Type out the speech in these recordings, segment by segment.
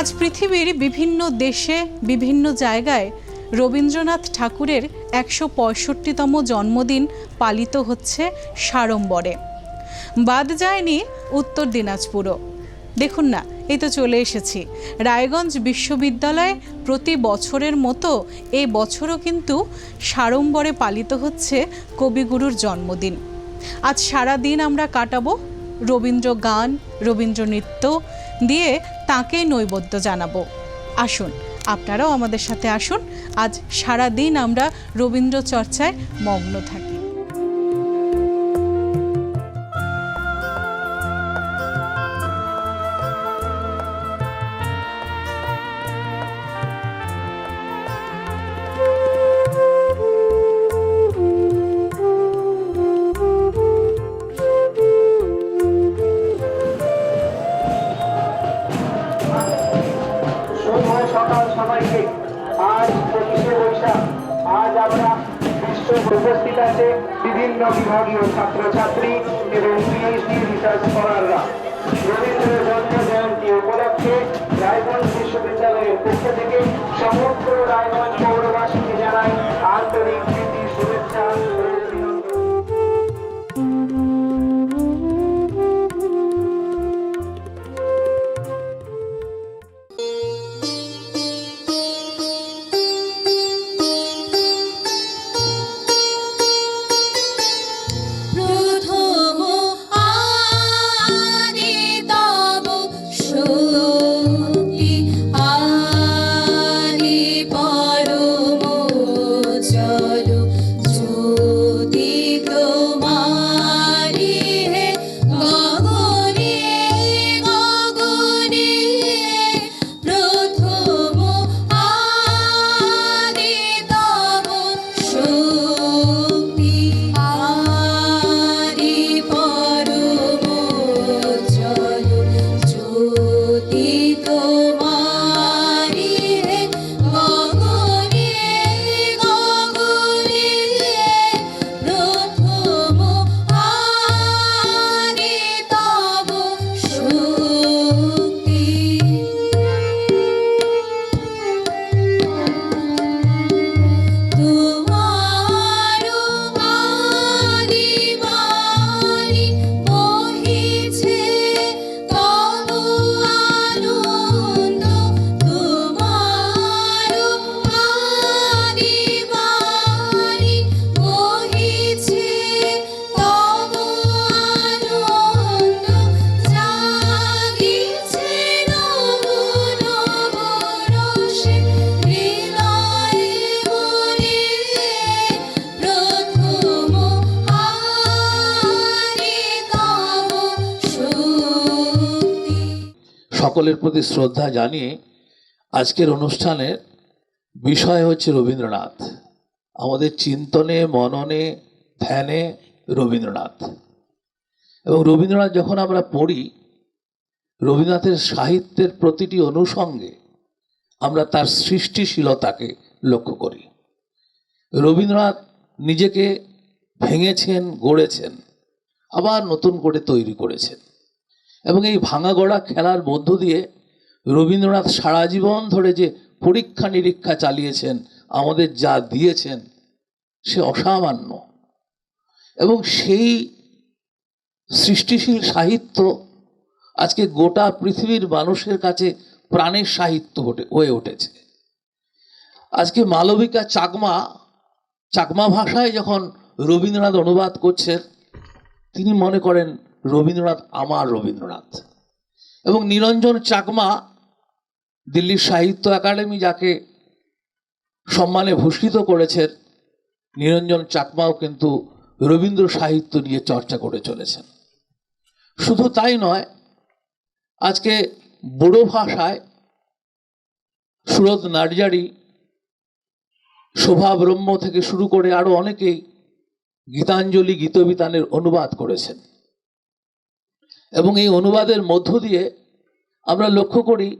আজ পৃথিবীর বিভিন্ন দেশে, বিভিন্ন জায়গায় রবীন্দ্রনাথ ঠাকুরের একশো পঁয়ষট্টিতম জন্মদিন পালিত হচ্ছে সাড়ম্বরে। বাদ যায়নি উত্তর দিনাজপুরও। দেখুন না, এই তো চলে এসেছি। রায়গঞ্জ বিশ্ববিদ্যালয়ে প্রতি বছরের মতো এই বছরও কিন্তু সাড়ম্বরে পালিত হচ্ছে কবিগুরুর জন্মদিন। আজ সারা দিন আমরা কাটাবো রবীন্দ্র গান রবীন্দ্র নৃত্য দিয়ে তাকে নৈবদ্য জানাব। আসুন, আপনারাও আমাদের সাথে আসুন। আজ সারা দিন আমরা রবীন্দ্র চর্চায় মগ্ন থাকি। আছে বিভিন্ন বিভাগীয় ছাত্রছাত্রী এবং পিএইচডি রিসার্চ স্কলাররা রবীন্দ্র জন্ম জয়ন্তী উপলক্ষে রায়গঞ্জ বিশ্ববিদ্যালয়ের পক্ষ থেকে সমগ্র রায়গঞ্জ সকলের প্রতি শ্রদ্ধা জানিয়ে আজকের অনুষ্ঠানের বিষয় হচ্ছে রবীন্দ্রনাথ। আমাদের চিন্তনে, মননে, ধ্যানে রবীন্দ্রনাথ। এবং রবীন্দ্রনাথ যখন আমরা পড়ি, রবীন্দ্রনাথের সাহিত্যের প্রতিটি অনুষঙ্গে আমরা তার সৃষ্টিশীলতাকে লক্ষ্য করি। রবীন্দ্রনাথ নিজেকে ভেঙেছেন, গড়েছেন, আবার নতুন করে তৈরি করেছেন। এবং এই ভাঙা গড়া খেলার মধ্য দিয়ে রবীন্দ্রনাথ সারা জীবন ধরে যে পরীক্ষা নিরীক্ষা চালিয়েছেন, আমাদের যা দিয়েছেন, সে অসামান্য। এবং সেই সৃষ্টিশীল সাহিত্য আজকে গোটা পৃথিবীর মানুষের কাছে প্রাণের সাহিত্য হয়ে উঠেছে। আজকে মালবিকা চাকমা চাকমা ভাষায় যখন রবীন্দ্রনাথ অনুবাদ করছেন, তিনি মনে করেন রবীন্দ্রনাথ আমার রবীন্দ্রনাথ। এবং নিরঞ্জন চাকমা দিল্লির সাহিত্য একাডেমি যাকে সম্মানে ভূষিত করেছেন, নিরঞ্জন চাকমাও কিন্তু রবীন্দ্র সাহিত্য নিয়ে চর্চা করে চলেছেন। শুধু তাই নয়, আজকে বড়ো ভাষায় সুরত নার্জারি, শোভা ব্রহ্ম থেকে শুরু করে আরও অনেকেই গীতাঞ্জলি গীতবিতানের অনুবাদ করেছেন। এবং এই অনুবাদের মধ্য দিয়ে আমরা লক্ষ্য করি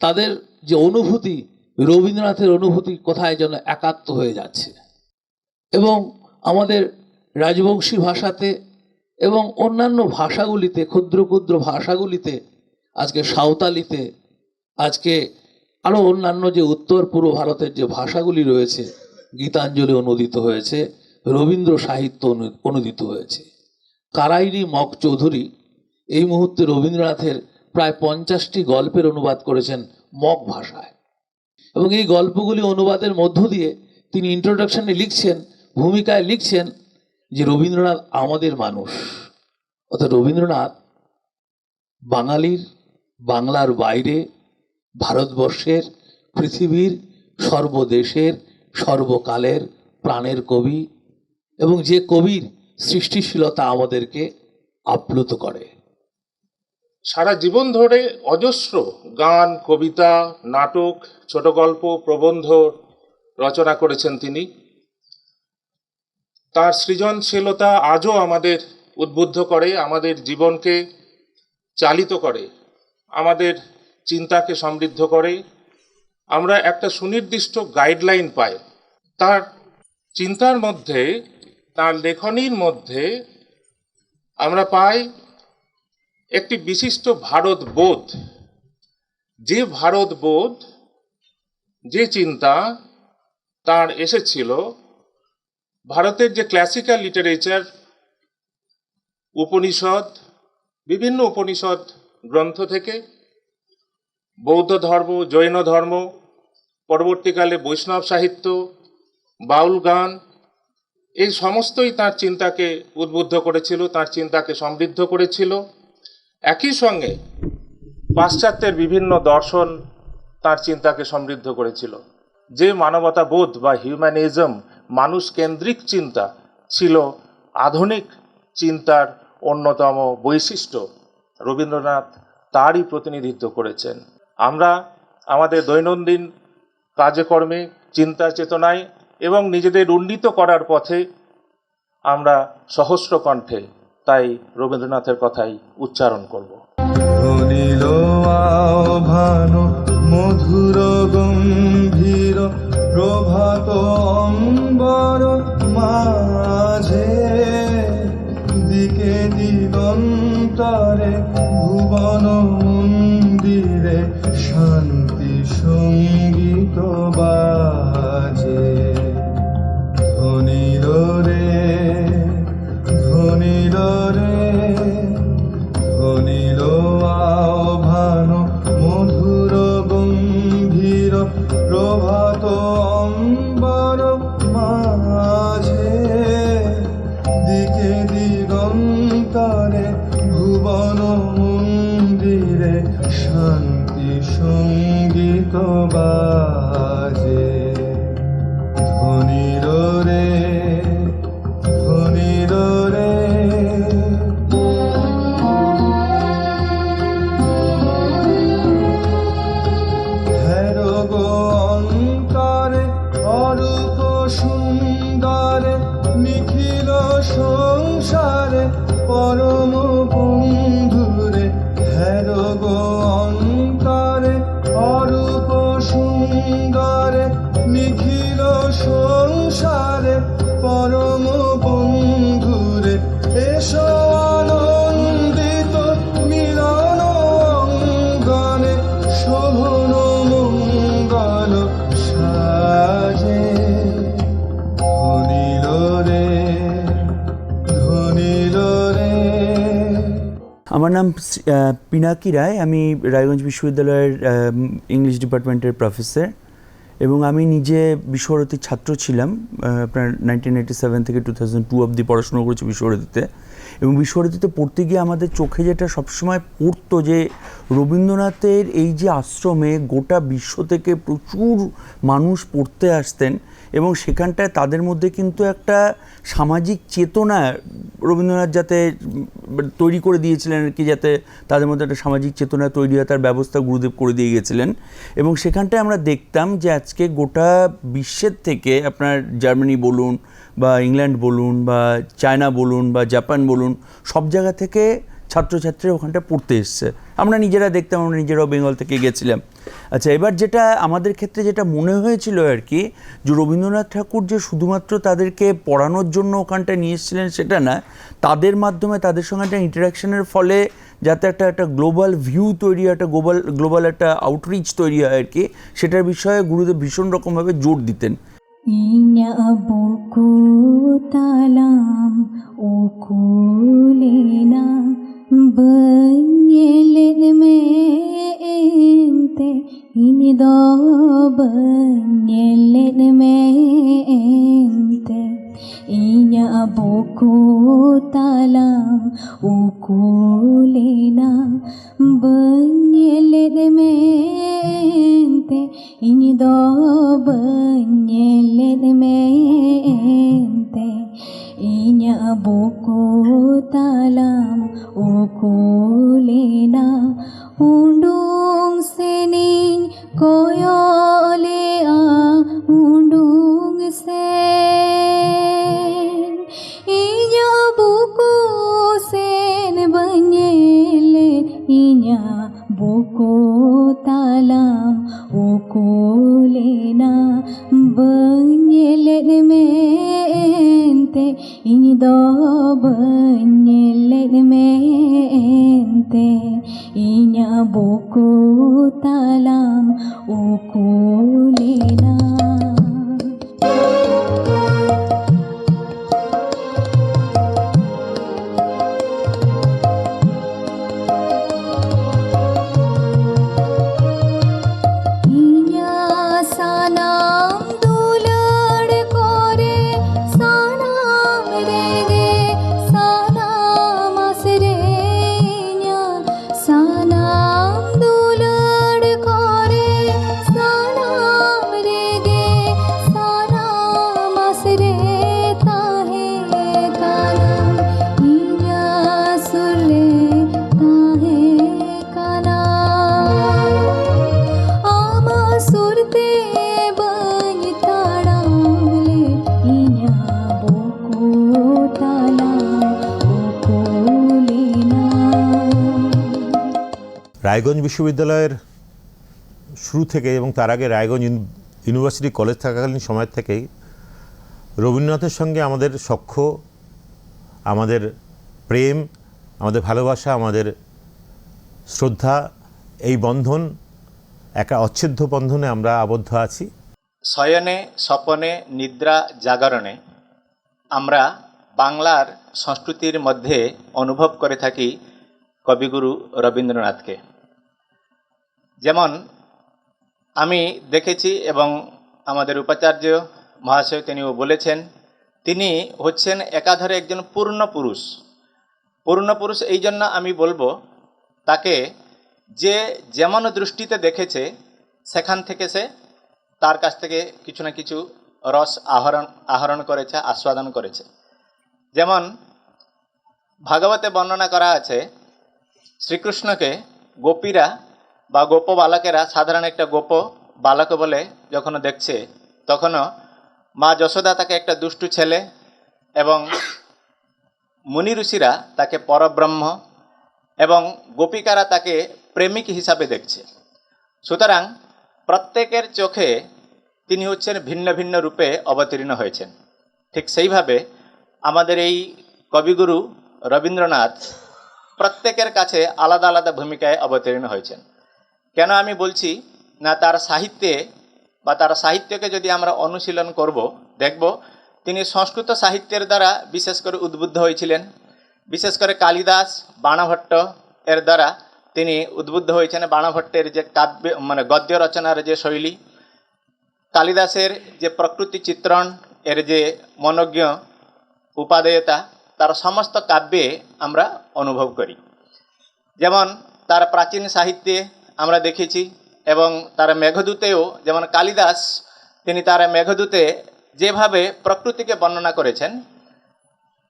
তাদের যে অনুভূতি, রবীন্দ্রনাথের অনুভূতি কোথায় যেন একাত্ম হয়ে যাচ্ছে। এবং আমাদের রাজবংশী ভাষাতে এবং অন্যান্য ভাষাগুলিতে, ক্ষুদ্র ক্ষুদ্র ভাষাগুলিতে, আজকে সাঁওতালিতে, আজকে আরও অন্যান্য যে উত্তর পূর্ব ভারতের যে ভাষাগুলি রয়েছে, গীতাঞ্জলি অনুদিত হয়েছে, রবীন্দ্র সাহিত্য অনু- অনুদিত হয়েছে। কারাইনি মক চৌধুরী এই মুহূর্তে রবীন্দ্রনাথের প্রায় পঞ্চাশটি গল্পের অনুবাদ করেছেন মক ভাষায়। এবং এই গল্পগুলি অনুবাদের মধ্য দিয়ে তিনি ইন্ট্রোডাকশনে লিখছেন, ভূমিকায় লিখছেন যে রবীন্দ্রনাথ আমাদের মানুষ। অর্থাৎ রবীন্দ্রনাথ বাঙালির, বাংলার বাইরে, ভারতবর্ষের, পৃথিবীর সর্বদেশের, সর্বকালের প্রাণের কবি এবং যে কবির সৃষ্টিশীলতা আমাদেরকে আপ্লুত করে। সারা জীবন ধরে অজস্র গান, কবিতা, নাটক, ছোট গল্প, প্রবন্ধ রচনা করেছেন তিনি। তার সৃজনশীলতা আজও আমাদের উদ্বুদ্ধ করে, আমাদের জীবনকে চালিত করে, আমাদের চিন্তাকে সমৃদ্ধ করে। আমরা একটা সুনির্দিষ্ট গাইডলাইন পাই। তার চিন্তার মধ্যে, তার লেখনীর মধ্যে আমরা পাই একটি বিশিষ্ট ভারত বোধ। যে ভারত বোধ, যে চিন্তা তার এসেছিল ভারতের যে ক্লাসিক্যাল লিটারেচার উপনিষদ, বিভিন্ন উপনিষদ গ্রন্থ থেকে, বৌদ্ধ ধর্ম, জৈন ধর্ম, পরবর্তীকালে বৈষ্ণব সাহিত্য, বাউল গান, এই সমস্তই তার চিন্তাকে উদ্বুদ্ধ করেছিল, তার চিন্তাকে সমৃদ্ধ করেছিল। একই সঙ্গে পাশ্চাত্যের বিভিন্ন দর্শন তার চিন্তাকে সমৃদ্ধ করেছিল। যে মানবতাবোধ বা হিউম্যানিজম মানুষ কেন্দ্রিক চিন্তা ছিল আধুনিক চিন্তার অন্যতম বৈশিষ্ট্য। রবীন্দ্রনাথ তারই প্রতিনিধিত্ব করেছেন। আমরা আমাদের দৈনন্দিন কাজকর্মে চিন্তা চেতনায় এবং নিজেদের উন্নীত করার পথে আমরা সহস্র কণ্ঠে তাই রবীন্দ্রনাথের কথাই উচ্চারণ করব। মধুর গম্ভীর প্রভাত অম্বর মাঝে পিনাকি রায়, আমি রায়গঞ্জ বিশ্ববিদ্যালয়ের ইংলিশ ডিপার্টমেন্টের প্রফেসর এবং আমি নিজে বিশ্বভারতীর ছাত্র ছিলাম আপনার নাইনটিন এইটি সেভেন থেকে টু থাউজেন্ড টু অবধি পড়াশোনা করেছি বিশ্বভারতীতে এবং বিশ্বভারতীতে পড়তে গিয়ে আমাদের চোখে যেটা সবসময় পড়তো যে রবীন্দ্রনাথের এই যে আশ্রমে গোটা বিশ্ব থেকে প্রচুর মানুষ পড়তে আসতেন এবং সেখানটায় তাদের মধ্যে কিন্তু একটা সামাজিক চেতনা রবীন্দ্রনাথ যাতে তৈরি করে দিয়েছিলেন আর কি, যাতে তাদের মধ্যে একটা সামাজিক চেতনা তৈরি হয়, তার ব্যবস্থা গুরুদেব করে দিয়ে গেছিলেন। এবং সেখানটায় আমরা দেখতাম যে আজকে গোটা বিশ্বের থেকে আপনার জার্মানি বলুন বা ইংল্যান্ড বলুন বা চায়না বলুন বা জাপান বলুন, সব জায়গা থেকে ছাত্রছাত্রীরা ওখানটা পড়তে এসছে। আমরা নিজেরা দেখতাম আমরা নিজেরাও বেঙ্গল থেকে গেছিলাম। আচ্ছা এবার যেটা আমাদের ক্ষেত্রে যেটা মনে হয়েছিল আর কি যে রবীন্দ্রনাথ ঠাকুর যে শুধুমাত্র তাদেরকে পড়ানোর জন্য ওখানটায় নিয়ে এসেছিলেন সেটা না তাদের মাধ্যমে তাদের সঙ্গে একটা ইন্টারাকশনের ফলে যাতে একটা একটা গ্লোবাল ভিউ তৈরি হয়, একটা গ্লোবাল গ্লোবাল একটা আউটরিচ তৈরি হয় আর কি সেটার বিষয়ে গুরুদেব ভীষণ রকমভাবে জোর দিতেন। Inya buku بنيلد میں انتے ഇനി ദോ ബഞ്ഞെല്ലൻ മേന്തെ ഇഞ്ഞ പൂക്കൂത്തലാം إني أبوكو تالام أوكو لنا undung se রায়গঞ্জ বিশ্ববিদ্যালয়ের শুরু থেকে এবং তার আগে রায়গঞ্জ ইউনিভার্সিটি কলেজ থাকাকালীন সময় থেকেই রবীন্দ্রনাথের সঙ্গে আমাদের সখ্য, আমাদের প্রেম, আমাদের ভালোবাসা, আমাদের শ্রদ্ধা, এই বন্ধন, একটা অচ্ছেদ্য বন্ধনে আমরা আবদ্ধ আছি। শয়নে, স্বপনে, নিদ্রা, জাগরণে আমরা বাংলার সংস্কৃতির মধ্যে অনুভব করে থাকি কবিগুরু রবীন্দ্রনাথকে। যেমন আমি দেখেছি এবং আমাদের উপাচার্য মহাশয় তিনিও বলেছেন, তিনি হচ্ছেন একাধারে একজন পূর্ণ পুরুষ। পূর্ণ পুরুষ এই জন্য আমি বলব, তাকে যে যেমন দৃষ্টিতে দেখেছে, সেখান থেকে সে তার কাছ থেকে কিছু না কিছু রস আহরণ আহরণ করেছে, আস্বাদন করেছে। যেমন ভাগবতে বর্ণনা করা আছে, শ্রীকৃষ্ণকে গোপীরা বা গোপ বালকেরা, সাধারণ একটা গোপ বালক বলে যখন দেখছে, তখনও মা যশোদা তাকে একটা দুষ্টু ছেলে এবং মুনি ঋষিরা তাকে পরব্রহ্ম এবং গোপিকারা তাকে প্রেমিক হিসাবে দেখছে। সুতরাং প্রত্যেকের চোখে তিনি হচ্ছেন ভিন্ন ভিন্ন রূপে অবতীর্ণ হয়েছেন। ঠিক সেইভাবে আমাদের এই কবিগুরু রবীন্দ্রনাথ প্রত্যেকের কাছে আলাদা আলাদা ভূমিকায় অবতীর্ণ হয়েছেন। কেন আমি বলছি, না, তার সাহিত্যে বা তার সাহিত্যকে যদি আমরা অনুশীলন করব, দেখব তিনি সংস্কৃত সাহিত্যের দ্বারা বিশেষ করে উদ্বুদ্ধ হয়েছিলেন। বিশেষ করে কালিদাস, বাণভট্ট এর দ্বারা তিনি উদ্বুদ্ধ হয়েছেন। বাণভট্টের যে কাব্য মানে গদ্য রচনার যে শৈলী, কালিদাসের যে প্রকৃতি চিত্রণ, এর যে মনজ্ঞ উপাদেয়তা, তার সমস্ত কাব্যে আমরা অনুভব করি। যেমন তার প্রাচীন সাহিত্যে আমরা দেখেছি, এবং তার মেঘদূতেও, যেমন কালিদাস, তিনি তার মেঘদূতে যেভাবে প্রকৃতিকে বর্ণনা করেছেন,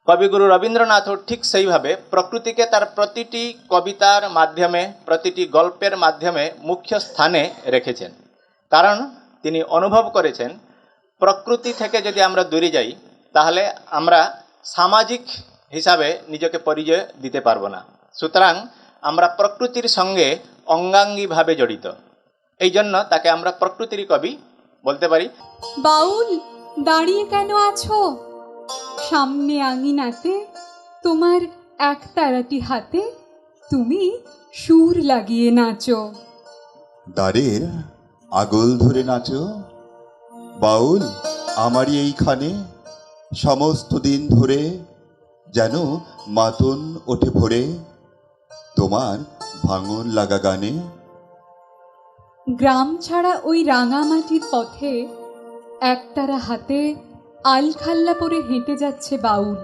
কবিগুরু রবীন্দ্রনাথও ঠিক সেইভাবে প্রকৃতিকে তার প্রতিটি কবিতার মাধ্যমে, প্রতিটি গল্পের মাধ্যমে মুখ্য স্থানে রেখেছেন। কারণ তিনি অনুভব করেছেন, প্রকৃতি থেকে যদি আমরা দূরে যাই, তাহলে আমরা সামাজিক হিসাবে নিজেকে পরিচয় দিতে পারব না। সুতরাং আমরা প্রকৃতির সঙ্গে অঙ্গাঙ্গিভাবে জড়িত। এই জন্য তাকে আমরা প্রকৃতির কবি বলতে পারি। বাউল দাঁড়িয়ে কেন আছো? সামনে আঙিনাতে তোমার একতারাটি হাতে তুমি সুর লাগিয়ে নাচো। দ্বারের আগল ধরে নাচো। বাউল আমারই এইখানে সমস্ত দিন ধরে যেন মাতন ওঠে ভরে। তোমার ভাঙন লাগা গানে গ্রাম ছাড়া ওই রাঙামাটির পথে একতারা হাতে আলখাল্লা পরে হেঁটে যাচ্ছে বাউল।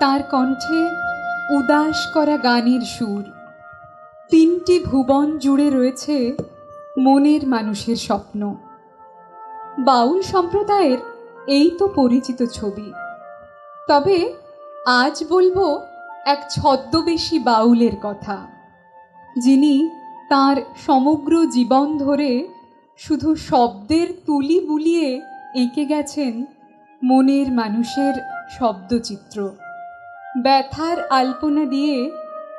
তার কণ্ঠে উদাস করা গানের সুর। তিনটি ভুবন জুড়ে রয়েছে মনের মানুষের স্বপ্ন। বাউল সম্প্রদায়ের এই তো পরিচিত ছবি। তবে আজ বলব এক ছদ্মবেশী বাউলের কথা। যিনি তার সমগ্র জীবন ধরে শুধু শব্দের তুলি বুলিয়ে এঁকে গেছেন মনের মানুষের শব্দচিত্র। ব্যথার আলপনা দিয়ে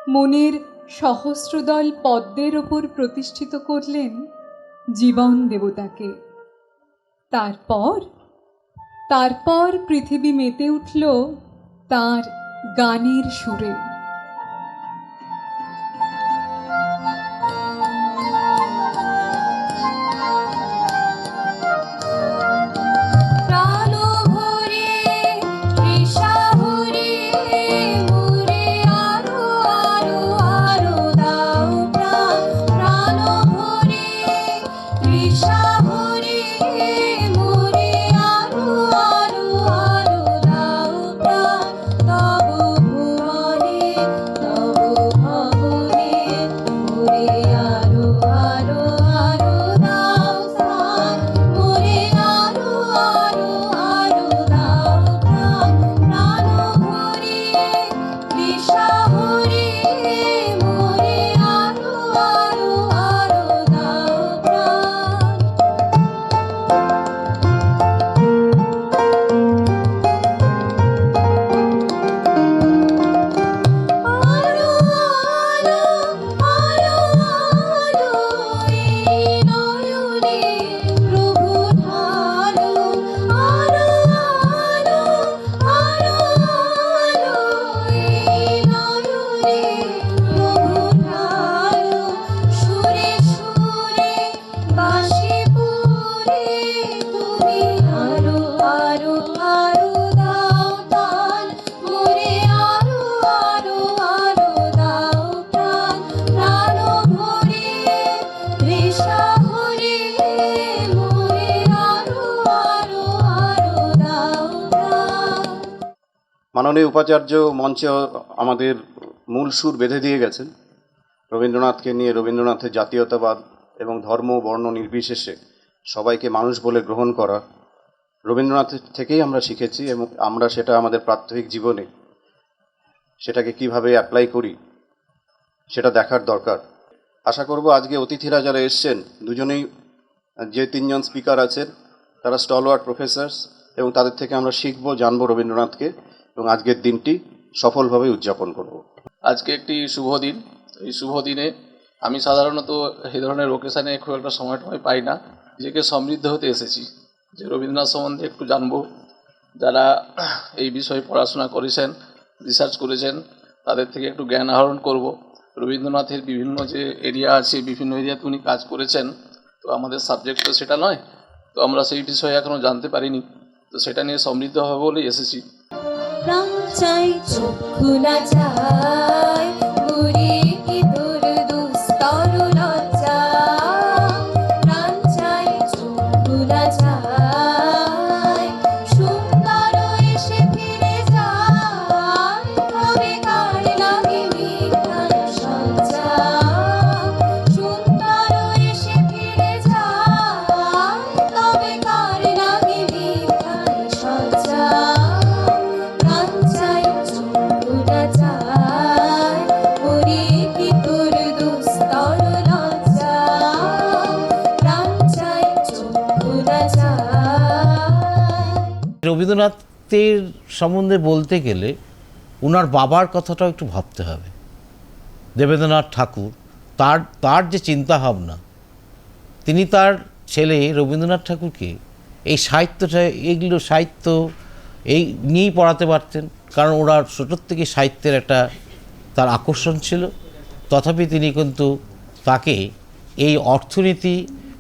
মনের সহস্রদল পদ্মের ওপর প্রতিষ্ঠিত করলেন জীবন দেবতাকে। তারপর? তারপর পৃথিবী মেতে উঠল তার গানের সুরে। উপাচার্য মঞ্চে আমাদের মূল সুর বেঁধে দিয়ে গেছেন। রবীন্দ্রনাথকে নিয়ে রবীন্দ্রনাথের জাতীয়তাবাদ এবং ধর্ম বর্ণ নির্বিশেষে সবাইকে মানুষ বলে গ্রহণ করা রবীন্দ্রনাথের থেকেই আমরা শিখেছি এবং আমরা সেটা আমাদের প্রাত্যহিক জীবনে সেটাকে কীভাবে অ্যাপ্লাই করি সেটা দেখার দরকার। আশা করব আজকে অতিথিরা যারা এসছেন, দুজনেই যে তিনজন স্পিকার আছেন, তারা স্টলওয়ার্ড প্রফেসর্স এবং তাদের থেকে আমরা শিখব, জানব রবীন্দ্রনাথকে। এবং আজকের দিনটি সফলভাবে উদযাপন করব। আজকে একটি শুভ দিন। এই শুভ দিনে আমি সাধারণত এই ধরনের ওকেশানে খুব একটা সময় টময় পাই না। নিজেকে সমৃদ্ধ হতে এসেছি। যে রবীন্দ্রনাথ সম্বন্ধে একটু জানব। যারা এই বিষয়ে পড়াশোনা করেছেন রিসার্চ করেছেন, তাদের থেকে একটু জ্ঞান আহরণ করব। রবীন্দ্রনাথের বিভিন্ন যে এরিয়া আছে, বিভিন্ন এরিয়াতে উনি কাজ করেছেন, তো আমাদের সাবজেক্ট তো সেটা নয়। তো আমরা সেই বিষয়ে এখনও জানতে পারিনি। তো সেটা নিয়ে সমৃদ্ধ হবে বলেই এসেছি। প্রাণ চাই চক্ষু না চাই। রবীন্দ্রনাথের সম্বন্ধে বলতে গেলে ওনার বাবার কথাটাও একটু ভাবতে হবে। দেবেন্দ্রনাথ ঠাকুর, তার তার যে চিন্তা ভাবনা তিনি তার ছেলে রবীন্দ্রনাথ ঠাকুরকে এই সাহিত্যটা এইগুলো সাহিত্য এই নিয়েই পড়াতে পারতেন। কারণ ওরা ছোটোর থেকে সাহিত্যের একটা তার আকর্ষণ ছিল। তথাপি তিনি কিন্তু তাকে এই অর্থনীতি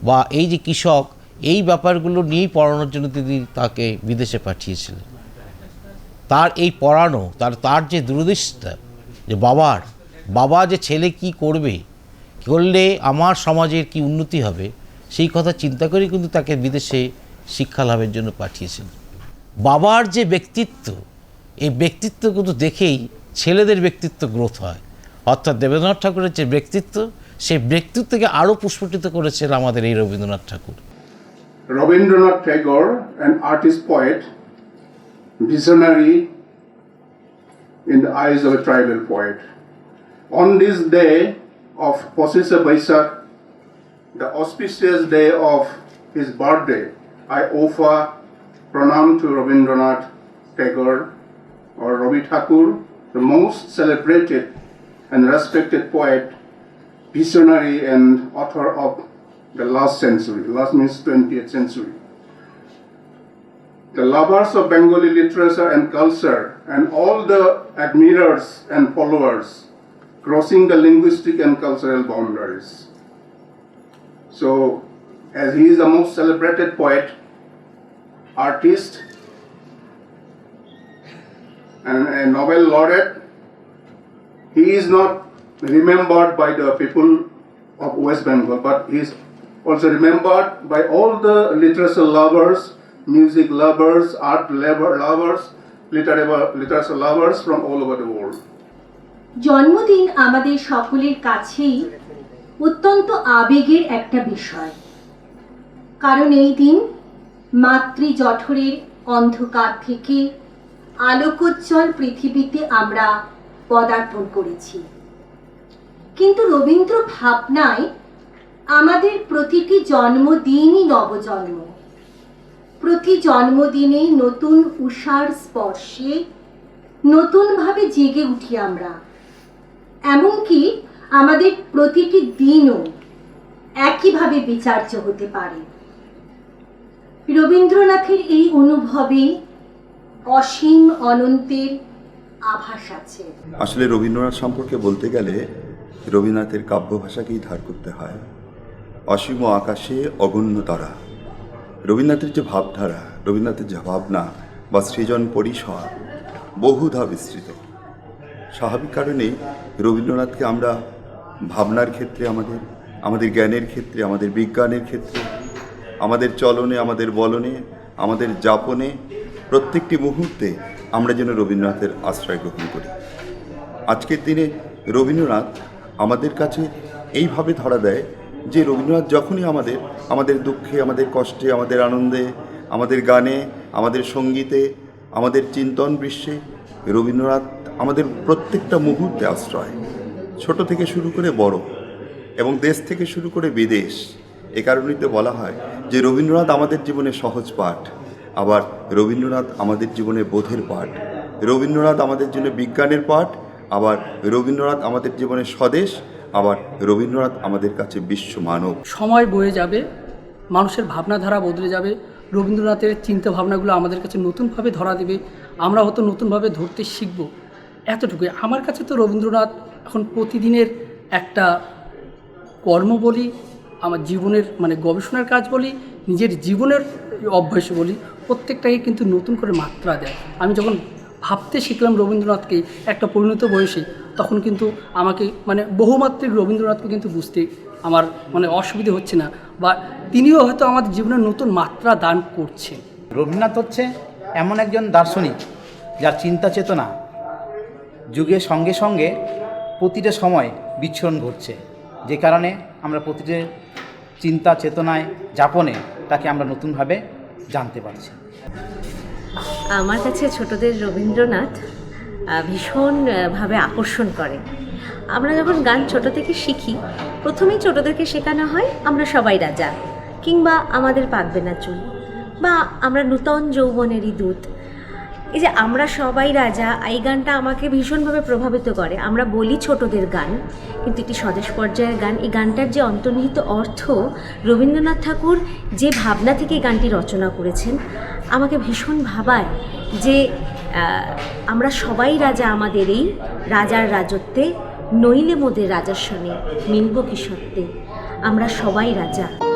বা এই যে কৃষক, এই ব্যাপারগুলো নিয়েই পড়ানোর জন্য তিনি তাকে বিদেশে পাঠিয়েছিলেন। তার এই পড়ানো তার তার যে দূরদৃষ্টিতা যে বাবার বাবা যে ছেলে কি করবে করলে আমার সমাজের কি উন্নতি হবে সেই কথা চিন্তা করে কিন্তু তাকে বিদেশে শিক্ষা লাভের জন্য পাঠিয়েছেন। বাবার যে ব্যক্তিত্ব এই ব্যক্তিত্ব কিন্তু দেখেই ছেলেদের ব্যক্তিত্ব গ্রোথ হয়। অর্থাৎ দেবেন্দ্রনাথ ঠাকুরের যে ব্যক্তিত্ব সেই ব্যক্তিত্বকে আরও পুষ্পটিত করেছেন আমাদের এই Rabindranath Tagore. Rabindranath Tagore, an artist poet, visionary in the eyes of a tribal poet. On this day of Posisa Baisak, the auspicious day of his birthday, I offer pranam to Rabindranath Tagore or Ravi Thakur, the most celebrated and respected poet, visionary and author of the last century, last means 20th century. The lovers of Bengali literature and culture and all the admirers and followers crossing the linguistic and cultural boundaries. So, as he is the most celebrated poet, artist, and a Nobel laureate, he is not remembered by the people of West Bengal, but he is also remembered by all the literature lovers, music lovers, art lover- lovers, literature lovers from all over the world. জন্মদিন আমাদের সকলের কাছেই অত্যন্ত আবেগের একটা বিষয়। কারণ এই দিন মাতৃ জঠরের অন্ধকার থেকে আলোকোজ্জ্বল পৃথিবীতে আমরা পদার্পণ করেছি। কিন্তু রবীন্দ্র ভাবনায় আমাদের প্রতিটি জন্মদিনই নবজন্ম। প্রতি জন্মদিনে নতুন উষার স্পর্শে নতুনভাবে জেগে উঠি আমরা। এমনকি আমাদের প্রতিটি দিনও একইভাবে বিচার্য হতে পারে। রবীন্দ্রনাথের এই অনুভবে অসীম অনন্তের আভাস আছে। আসলে রবীন্দ্রনাথ সম্পর্কে বলতে গেলে রবীন্দ্রনাথের কাব্য ভাষাকেই ধার করতে হয়। অসীম আকাশে অগণ্য তারা। রবীন্দ্রনাথের যে ভাবধারা, রবীন্দ্রনাথের যে ভাবনা বা সৃজন পরিসর বহুধা বিস্তৃত। স্বাভাবিক কারণেই রবীন্দ্রনাথকে আমরা ভাবনার ক্ষেত্রে, আমাদের আমাদের জ্ঞানের ক্ষেত্রে, আমাদের বিজ্ঞানের ক্ষেত্রে, আমাদের চলনে, আমাদের বলনে, আমাদের যাপনে প্রত্যেকটি মুহূর্তে আমরা যেন রবীন্দ্রনাথের আশ্রয় গ্রহণ করি। আজকের দিনে রবীন্দ্রনাথ আমাদের কাছে এইভাবে ধরা দেয় যে রবীন্দ্রনাথ যখনই আমাদের আমাদের দুঃখে, আমাদের কষ্টে, আমাদের আনন্দে, আমাদের গানে, আমাদের সঙ্গীতে, আমাদের চিন্তন বিশ্বে রবীন্দ্রনাথ আমাদের প্রত্যেকটা মুহূর্তে আশ্রয়। ছোট থেকে শুরু করে বড় এবং দেশ থেকে শুরু করে বিদেশ, এ কারণেই বলা হয় যে রবীন্দ্রনাথ আমাদের জীবনে সহজ পাঠ, আবার রবীন্দ্রনাথ আমাদের জীবনে বোধের পাঠ, রবীন্দ্রনাথ আমাদের জন্য বিজ্ঞানের পাঠ, আবার রবীন্দ্রনাথ আমাদের জীবনে স্বদেশ আবার রবীন্দ্রনাথ আমাদের কাছে বিশ্ব মানব। সময় বয়ে যাবে, মানুষের ভাবনাধারা বদলে যাবে, রবীন্দ্রনাথের চিন্তা ভাবনাগুলো আমাদের কাছে নতুনভাবে ধরা দেবে, আমরা হয়তো নতুনভাবে ধরতে শিখব। এতটুকুই। আমার কাছে তো রবীন্দ্রনাথ এখন প্রতিদিনের একটা কর্ম বলি, আমার জীবনের মানে গবেষণার কাজ বলি, নিজের জীবনের অভ্যাস বলি, প্রত্যেকটাকে কিন্তু নতুন করে মাত্রা দেয়। আমি যখন ভাবতে শিখলাম রবীন্দ্রনাথকে একটা পরিণত বয়সে তখন কিন্তু আমাকে মানে বহুমাত্রিক রবীন্দ্রনাথকে কিন্তু বুঝতে আমার মানে অসুবিধে হচ্ছে না। বা তিনিও হয়তো আমাদের জীবনের নতুন মাত্রা দান করছেন। রবীন্দ্রনাথ হচ্ছে এমন একজন দার্শনিক যার চিন্তা চেতনা যুগের সঙ্গে সঙ্গে প্রতিটা সময় বিচ্ছরণ ঘটছে। যে কারণে আমরা প্রতিটা চিন্তা চেতনায় যাপনে তাকে আমরা নতুনভাবে জানতে পারছি। আমার কাছে ছোটদের রবীন্দ্রনাথ ভীষণভাবে আকর্ষণ করে। আমরা যখন গান ছোট থেকে শিখি, প্রথমেই ছোটদেরকে শেখানো হয়, আমরা সবাই রাজা কিংবা, আমাদের পাকবে না চুল বা, আমরা নূতন যৌবনেরই দূত এই যে, আমরা সবাই রাজা এই গানটা আমাকে ভীষণভাবে প্রভাবিত করে। আমরা বলি ছোটদের গান, কিন্তু একটি স্বদেশ পর্যায়ের গান। এই গানটার যে অন্তর্নিহিত অর্থ, রবীন্দ্রনাথ ঠাকুর যে ভাবনা থেকে গানটি রচনা করেছেন, আমাকে ভীষণ ভাবায় যে আমরা সবাই রাজা আমাদের এই রাজার রাজত্বে, নইলে মোদের রাজার সঙ্গে মিলব কি সত্যে? আমরা সবাই রাজা।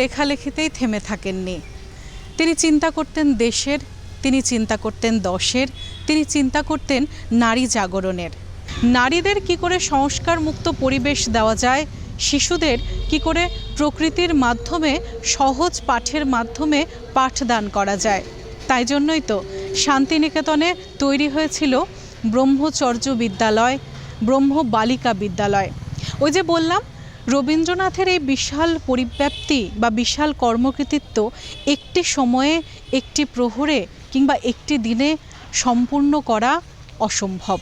লেখালেখিতেই থেমে থাকেননি। তিনি চিন্তা করতেন দেশের, তিনি চিন্তা করতেন দশের, তিনি চিন্তা করতেন নারী জাগরণের। নারীদের কি করে সংস্কার মুক্ত পরিবেশ দেওয়া যায়, শিশুদের কি করে প্রকৃতির মাধ্যমে, সহজ পাঠের মাধ্যমে পাঠদান করা যায়? তাই জন্যই তো শান্তিনিকেতনে তৈরি হয়েছিল ব্রহ্মচর্য বিদ্যালয় ব্রহ্ম বালিকা বিদ্যালয়। ওই যে বললাম রবীন্দ্রনাথের এই বিশাল পরিব্যাপ্তি বা বিশাল কর্মকৃতিত্ব একটি সময়ে, একটি প্রহরে কিংবা একটি দিনে সম্পূর্ণ করা অসম্ভব।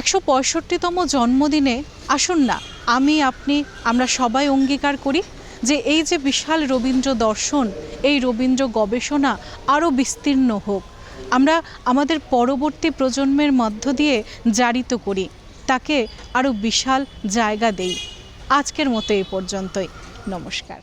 একশো পঁয়ষট্টিতম জন্মদিনে, আসুন না, আমি, আপনি, আমরা সবাই অঙ্গীকার করি যে এই যে বিশাল রবীন্দ্র দর্শন, এই রবীন্দ্র গবেষণা আরও বিস্তীর্ণ হোক। আমরা আমাদের পরবর্তী প্রজন্মের মধ্য দিয়ে জারিত করি, তাকে আরও বিশাল জায়গা দেই। আজকের মতো এই পর্যন্তই। নমস্কার।